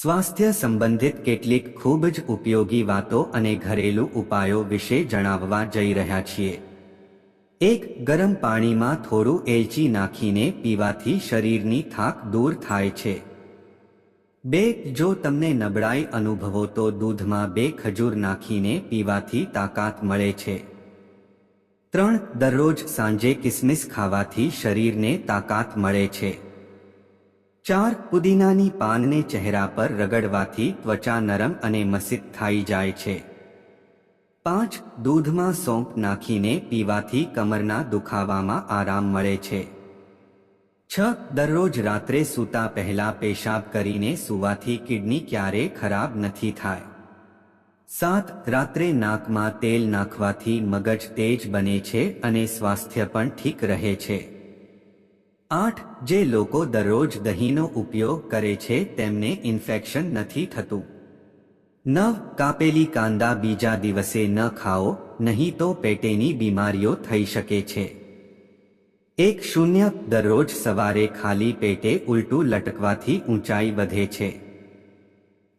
સ્વાસ્થ્ય સંબંધિત કેટલીક ખૂબ જ ઉપયોગી વાતો અને ઘરેલું ઉપાયો વિશે જણાવવા જઈ રહ્યા છીએ. એક, ગરમ પાણીમાં થોડું એલચી નાખીને પીવાથી શરીરની થાક દૂર થાય છે. બે, જો તમને નબળાઈ અનુભવો તો દૂધમાં બે ખજૂર નાખીને પીવાથી તાકાત મળે છે. ત્રણ, દરરોજ સાંજે કિસમિસ ખાવાથી શરીરને તાકાત મળે છે. ચાર પુદીનાની પાનને ચહેરા પર રગડવાથી ત્વચા નરમ અને મસિત થઈ જાય છે. પાંચ દૂધમાં સોંપ નાખીને પીવાથી કમરના દુખાવામાં આરામ મળે છે. છ દરરોજ રાત્રે સૂતા પહેલા પેશાબ કરીને સૂવાથી કિડની ક્યારે ખરાબ નથી થાય. સાત રાત્રે નાકમાં તેલ નાખવાથી મગજ તેજ બને છે અને સ્વાસ્થ્ય પણ ઠીક રહે છે. આઠ, જે લોકો દરરોજ દહીંનો ઉપયોગ કરે છે, તેમને ઇન્ફેક્શન નથી થતું. નવ, કાપેલી કાંદા બીજા દિવસે ન ખાઓ, નહીં તો પેટેની બીમારીઓ થઈ શકે છે. એક શૂન્ય, દરરોજ સવારે ખાલી પેટે ઉલટું લટકવાથી ઊંચાઈ વધે છે.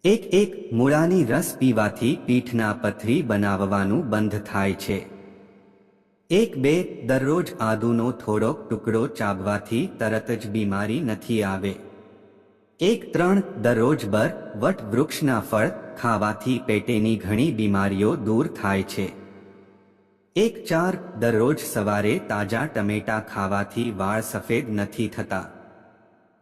એક એક, મૂળાની રસ પીવાથી પીઠના પથરી બનાવવાનું બંધ થાય છે. એક બે દરરોજ આદુનો થોડોક ટુકડો ચાબવાથી તરત જ બીમારી નથી આવે. એક ત્રણ દરરોજ બર વટ વૃક્ષના ફળ ખાવાથી પેટેની ઘણી બીમારીઓ દૂર થાય છે. એક ચાર દરરોજ સવારે તાજા ટમેટા ખાવાથી વાળ સફેદ નથી થતા.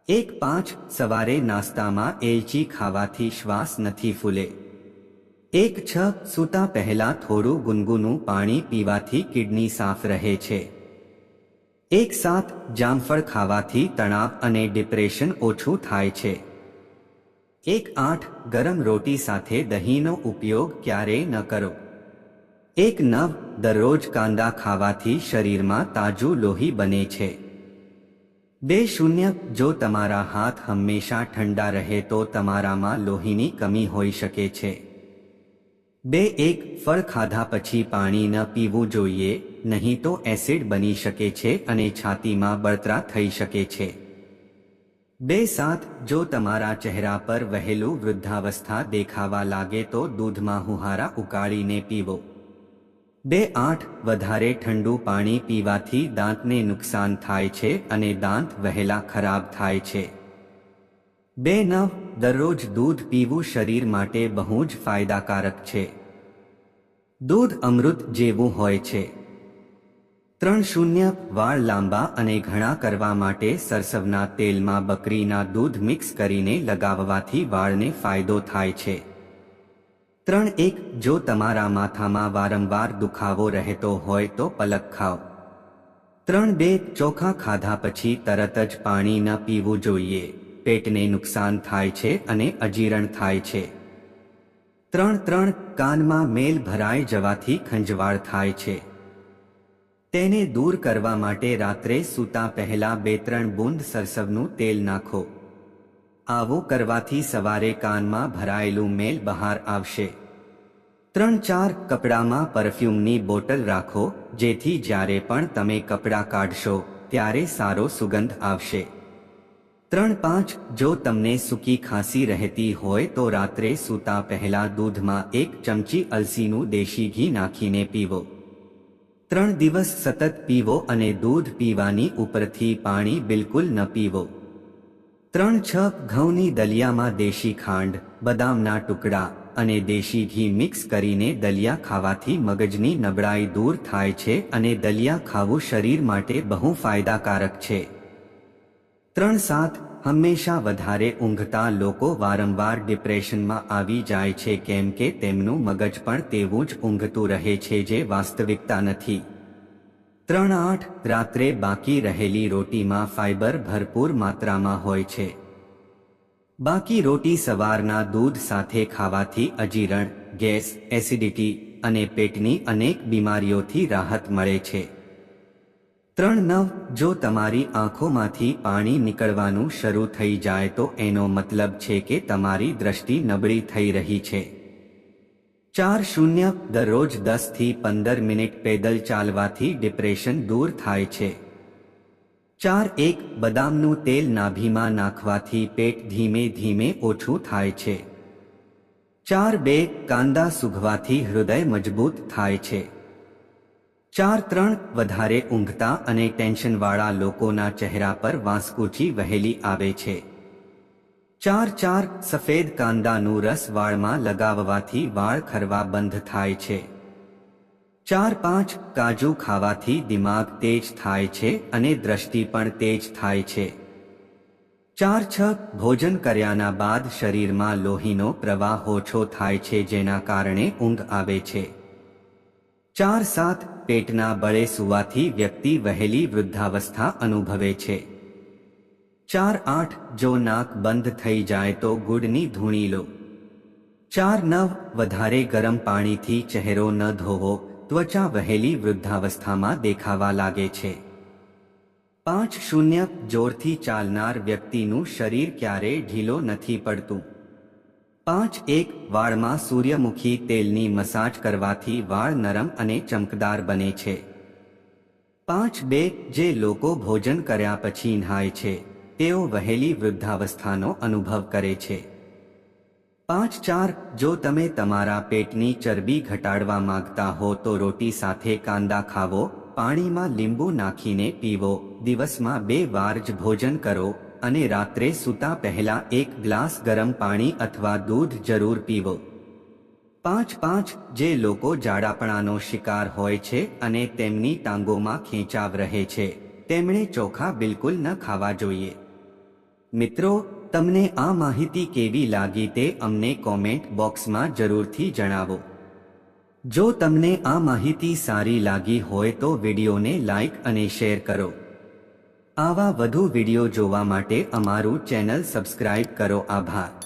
એક પાંચ સવારે નાસ્તામાં એલચી ખાવાથી શ્વાસ નથી ફૂલે. એક છ સૂતા પહેલા થોડું ગુનગુનું પાણી પીવાથી કિડની સાફ રહે છે. એક સાત જામફળ ખાવાથી તણાવ અને ડિપ્રેશન ઓછું થાય છે. એક આઠ ગરમ રોટી સાથે દહીંનો ઉપયોગ ક્યારેય ન કરો. એક નવ દરરોજ કાંદા ખાવાથી શરીરમાં તાજું લોહી બને છે. બે શૂન્ય જો તમારા હાથ હંમેશા ઠંડા રહે તો તમારામાં લોહીની કમી હોઈ શકે છે. બે એક ફળ ખાધા પછી પાણી ન પીવું જોઈએ, નહીં તો એસિડ બની શકે છે અને છાતીમાં બળતરા થઈ શકે છે. બે સાત, જો તમારા ચહેરા પર વહેલું વૃદ્ધાવસ્થા દેખાવા લાગે તો દૂધમાં હુહારા ઉકાળીને પીવો. બે આઠ, વધારે ઠંડુ પાણી પીવાથી દાંતને નુકસાન થાય છે અને દાંત વહેલા ખરાબ થાય છે. બે નવ દરરોજ દૂધ પીવું શરીર માટે બહુ જ ફાયદાકારક છે. દૂધ અમૃત જેવું હોય છે. ત્રણ શૂન્ય વાળ લાંબા અને ઘણા કરવા માટે સરસવના તેલમાં બકરીના દૂધ મિક્સ કરીને લગાવવાથી વાળને ફાયદો થાય છે. ત્રણ એક, જો તમારા માથામાં વારંવાર દુખાવો રહેતો હોય તો પલક ખાઓ. ત્રણ બે, ચોખા ખાધા પછી તરત જ પાણી ન પીવું જોઈએ. પેટને નુકસાન થાય છે અને અજીરણ થાય છે. ત્રણ ત્રણ કાનમાં મેલ ભરાઈ જવાથી ખંજવાળ થાય છે. તેને દૂર કરવા માટે રાત્રે સૂતા પહેલા બે ત્રણ બૂંદ સરસવનું તેલ નાખો. આવું કરવાથી સવારે કાનમાં ભરાયેલું મેલ બહાર આવશે. ત્રણ ચાર કપડામાં પરફ્યુમની બોટલ રાખો, જેથી જ્યારે પણ તમે કપડાં કાઢશો, ત્યારે સારો સુગંધ આવશે. ત્રણ પાંચ જો તમને સૂકી ખાંસી રહેતી હોય તો રાત્રે સૂતા પહેલા દૂધમાં એક ચમચી અલસીનું દેશી ઘી નાખીને પીવો. ત્રણ દિવસ સતત પીવો અને દૂધ પીવાની ઉપરથી પાણી બિલકુલ ન પીવો. ત્રણ છ ઘઉંની દલિયામાં દેશી ખાંડ, બદામના ટુકડા અને દેશી ઘી મિક્સ કરીને દલિયા ખાવાથી મગજની નબળાઈ દૂર થાય છે અને દલિયા ખાવું શરીર માટે બહુ ફાયદાકારક છે. ત્રણ સાત હંમેશા વધારે ઊંઘતા લોકો વારંવાર ડિપ્રેશનમાં આવી જાય છે કેમ કે તેમનું મગજ પણ તેવું જ ઊંઘતું રહે છે જે વાસ્તવિકતા નથી. ત્રણ આઠ રાત્રે બાકી રહેલી રોટીમાં ફાઇબર ભરપૂર માત્રામાં હોય છે. બાકી રોટી સવારના દૂધ સાથે ખાવાથી અજીરણ, ગેસ, એસિડિટી અને પેટની અનેક બીમારીઓથી રાહત મળે છે. ત્રણ નવ, જો તમારી આંખોમાંથી પાણી નીકળવાનું શરૂ થઈ જાય તો એનો મતલબ છે કે તમારી દ્રષ્ટિ નબળી થઈ રહી છે. ચાર શૂન્ય, દરરોજ દસથી પંદર મિનિટ પેદલ ચાલવાથી ડિપ્રેશન દૂર થાય છે. ચાર એક, બદામનું તેલ નાભીમાં નાખવાથી પેટ ધીમે ધીમે ઓછું થાય છે. ચાર બે, કાંદા સૂઘવાથી હૃદય મજબૂત થાય છે. ચાર ત્રણ વધારે ઊંઘતા અને ટેન્શનવાળા લોકોના ચહેરા પર વાંસકૂચી વહેલી આવે છે. ચાર ચાર સફેદ કાંદાનું રસ વાળમાં લગાવવાથી વાળ ખરવા બંધ થાય છે. ચાર પાંચ કાજુ ખાવાથી દિમાગ તેજ થાય છે અને દ્રષ્ટિ પણ તેજ થાય છે. ચાર છ ભોજન કર્યાના બાદ શરીરમાં લોહીનો પ્રવાહ ઓછો થાય છે જેના કારણે ઊંઘ આવે છે. ચાર સાત પેટના બળે સુવાથી વ્યક્તિ વહેલી વૃદ્ધાવસ્થા અનુભવે છે. ચાર આઠ જો નાક બંધ થઈ જાય તો ગુડની ધૂણી લો. ચાર નવ વધારે ગરમ પાણીથી ચહેરો ન ધોવો, ત્વચા વહેલી વૃદ્ધાવસ્થામાં દેખાવા લાગે છે. પાંચ શૂન્ય જોરથી ચાલનાર વ્યક્તિનું શરીર ક્યારેય ઢીલો નથી પડતું. પાંચ એક વાળમાં સૂર્યમુખી તેલની મસાજ કરવાથી વાળ નરમ અને ચમકદાર બને છે. પાંચ બે, જે લોકો ભોજન કર્યા પછી નહાય છે, તેઓ વહેલી વૃદ્ધાવસ્થાનો અનુભવ કરે છે. પાંચ ચાર, જો તમે તમારા પેટની ચરબી ઘટાડવા માંગતા હો તો રોટી સાથે કાંદા ખાવો, પાણીમાં લીંબુ નાખીને પીવો, દિવસમાં બે વાર જ ભોજન કરો અને રાત્રે સૂતા પહેલા એક ગ્લાસ ગરમ પાણી અથવા દૂધ જરૂર પીવો. પાંચ પાંચ જે લોકો જાડાપણાનો શિકાર હોય છે અને તેમની ટાંગોમાં ખેંચાવ રહે છે, તેમણે ચોખા બિલકુલ ન ખાવા જોઈએ. મિત્રો, તમને આ માહિતી કેવી લાગી તે અમને કોમેન્ટ બોક્સમાં જરૂરથી જણાવો. જો તમને આ માહિતી સારી લાગી હોય તો વિડીયોને લાઈક અને શેર કરો. આવા વધુ વીડિયો જોવા માટે અમારું ચેનલ સબસ્ક્રાઇબ કરો. આભાર.